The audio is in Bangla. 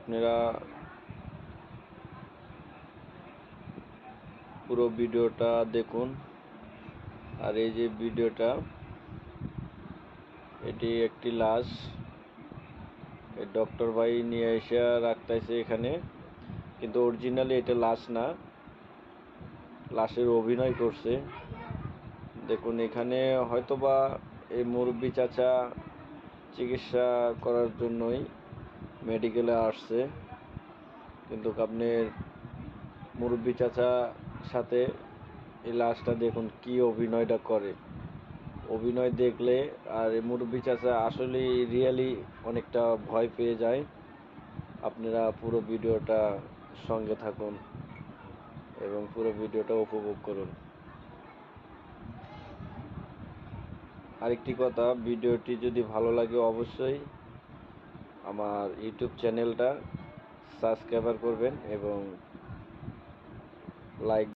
আপনারা পুরো ভিডিওটা দেখুন। আর এই যে ভিডিওটা, এটি একটি লাশ। ডক্টর ভাই নিয়ে এসে রাখতেছে এখানে। কিন্তু অরিজিনালি এটা লাশ না। লাশের অভিনয় করছে। দেখুন, এখানে হয়তোবা এই মুরব্বী চাচা চিকিৎসা করার জন্যই মেডিকেলে আসছে। কিন্তু আপনার মুরব্বী চাচা সাথে এই লাশটা দেখুন কি অভিনয়টা করে। অভিনয় দেখলে আর মুরব্বী চাচা আসলে রিয়েলি অনেকটা ভয় পেয়ে যায়। আপনারা পুরো ভিডিওটা সঙ্গে থাকুন এবং পুরো ভিডিওটা উপভোগ করুন। আরেকটি কথা, ভিডিওটি যদি ভালো লাগে অবশ্যই আমার ইউটিউব চ্যানেলটা সাবস্ক্রাইবার করবেন এবং লাইক